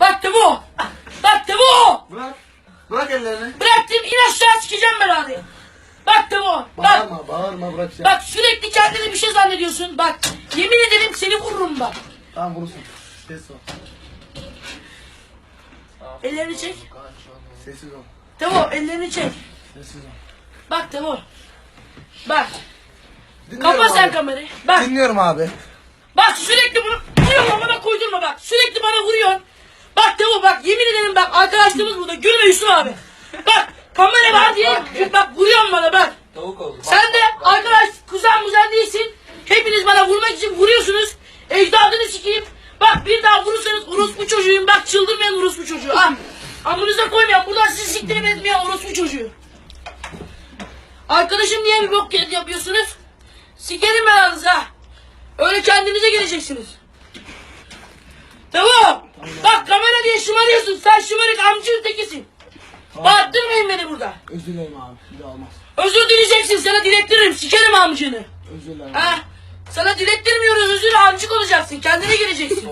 Bak Temo. Bak Temo. Bırak. Bırak ellerini. Bıraktım in aşağı sikeceğim ben abi. Bak Temo. Bak. Bağırma bağırma bırak ya. Bak sürekli kendini bir şey zannediyorsun. Bak yemin ederim seni vururum bak. Tamam vurursun. Ses ol. Ellerini çek. Sessiz ol. Temo ellerini çek. Sessiz ol. Bak Temo. Bak. Dinliyorum Kapa sen abi. kamerayı. Bak. Dinliyorum abi. Bak sürekli bunu vuruyorsun bana koydurma bak. Sürekli bana vuruyorsun. Bak Temo bak yemin ederim bak arkadaşlarımız burada. Gülme Yusuf abi. Bak kamera var diye bak vuruyorsun bana bak. Tavuk oldu. Sen de arkadaş kuzen muzen değilsin. Hepiniz bana vurmak için vuruyorsunuz. Ecdadını sikeyim. Bak bir daha vurursanız orospu çocuğuyum. Bak çıldırmayan orospu çocuğu. Ah. Amınıza koymayan buradan sizi siktirip etmeyen orospu çocuğu. Arkadaşım niye bir bok yapıyorsunuz? Sikerim ben aranıza. Öyle kendinize geleceksiniz. Bak kamera diye şımarıyorsun. Sen şımarık amcının tekisin. Bağırttırmayın beni burada. Özür dilerim abi. Bir daha olmaz. Özür dileyeceksin. Sana dilettiririm. Sikerim amcını. Özür dilerim. Ha? Sana dilettirmiyoruz. Özür amcık olacaksın. Kendine geleceksin.